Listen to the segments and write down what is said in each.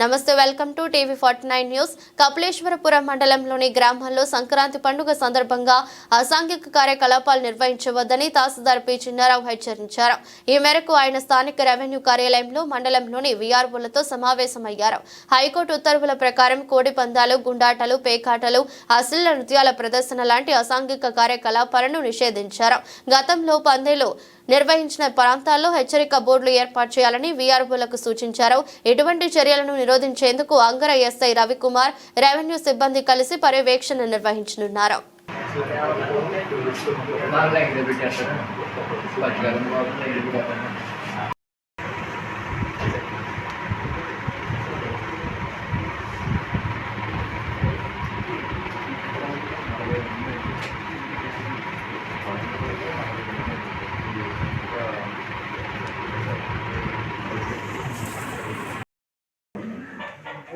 నమస్తే welcome to TV forty nine news. Kapileswarapuram మండలంలోని గ్రామాల్లో సంక్రాంతి పండుగ సందర్భంగా అసాంఘిక కార్యకలాపాలు నిర్వహించవద్దని తహసీల్దార్ పి చిన్నారావు హెచ్చరించారు. ఈ మేరకు ఆయన స్థానిక రెవెన్యూ కార్యాలయంలో మండలంలోని వీఆర్ఓలతో సమావేశమయ్యారు. హైకోర్టు ఉత్తర్వుల ప్రకారం కోడి పందాలు గుండాటలు పేకాటలు అశ్లీల నృత్యాల ప్రదర్శన లాంటి అసాంఘిక కార్యకలాపాలను నిషేధించారు. గతంలో పందేలు నిర్వహించిన ప్రాంతాల్లో హెచ్చరిక బోర్డులు ఏర్పాటు చేయాలని వీఆర్ఓలకు సూచించారు. ఎటువంటి చర్యలను నిరోధించేందుకు అంగర ఎస్ఐ రవికుమార్ రెవెన్యూ సిబ్బంది కలిసి పర్యవేక్షణ నిర్వహించనున్నారు.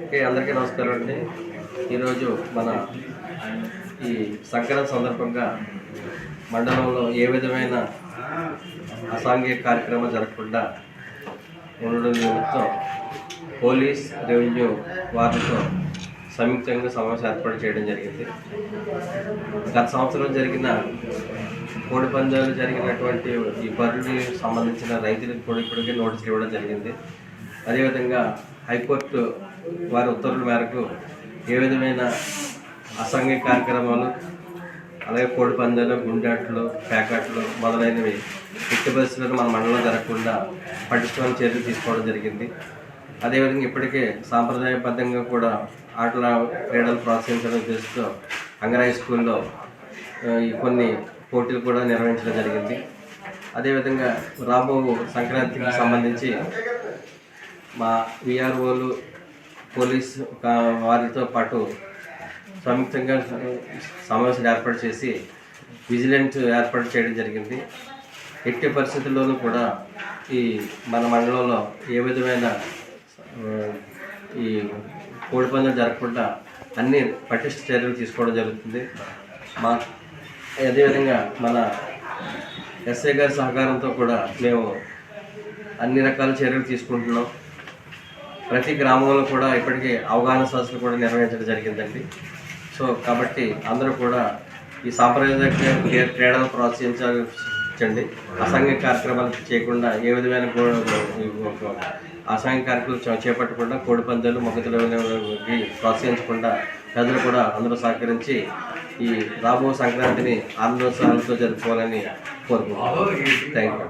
ఓకే అందరికీ నమస్కారం అండి. ఈరోజు మన ఈ సంక్రాంతి సందర్భంగా మండలంలో ఏ విధమైన అసాంఘిక కార్యక్రమం జరగకుండా ఉండడం నిమిత్తం పోలీస్ రెవెన్యూ వారితో సంయుక్తంగా సమావేశం ఏర్పాటు చేయడం జరిగింది. గత సంవత్సరం జరిగిన కోడి పందాలు జరిగినటువంటి ఈ బరువుకి సంబంధించిన రైతులకు కూడా ఇప్పటికే నోటీసులు ఇవ్వడం జరిగింది. అదేవిధంగా హైకోర్టు వారి ఉత్తర్వుల మేరకు ఏ విధమైన అసాంఘిక కార్యక్రమాలు అలాగే కోడి పందాలు గుండాట్లు ప్యాకెట్లు మొదలైనవి ఎట్టి పరిస్థితుల్లో మన మండలం జరగకుండా పటిష్టమైన చర్యలు తీసుకోవడం జరిగింది. అదేవిధంగా ఇప్పటికే సాంప్రదాయబద్ధంగా కూడా ఆటల క్రీడలు ప్రోత్సహించడం ఉద్దేశంతో అంగరాయ స్కూల్లో ఈ కొన్ని పోటీలు కూడా నిర్వహించడం జరిగింది. అదేవిధంగా రాబో సంక్రాంతికి సంబంధించి మా విఆర్ఓలు పోలీస్ వారితో పాటు సంయుక్తంగా సమావేశం ఏర్పాటు చేసి విజిలెన్స్ ఏర్పాటు చేయడం జరిగింది. ఎట్టి పరిస్థితుల్లోనూ కూడా ఈ మన మండలంలో ఏ విధమైన ఈ కోడి జరగకుండా అన్ని పటిష్ట చర్యలు తీసుకోవడం జరుగుతుంది. మా అదేవిధంగా మన ఎస్ఐ గారి సహకారంతో కూడా మేము అన్ని రకాల చర్యలు తీసుకుంటున్నాం. ప్రతి గ్రామంలో కూడా ఇప్పటికీ అవగాహన సదస్సులు కూడా నిర్వహించడం జరిగిందండి. సో కాబట్టి అందరూ కూడా ఈ సాంప్రదాయ క్రీడలు ప్రోత్సహించండి. అసాంఘిక కార్యక్రమాలు చేయకుండా ఏ విధమైన కూడా ఒక అసాంఘిక కార్యక్రమాలు చేపట్టకుండా కోడి పందాలు మొగ్గతులు ప్రోత్సహించకుండా ప్రజలు కూడా అందరూ సహకరించి ఈ రాబో సంక్రాంతిని ఆనందోత్సవాలతో జరుపుకోవాలని కోరుకుంటున్నాను థ్యాంక్ యూ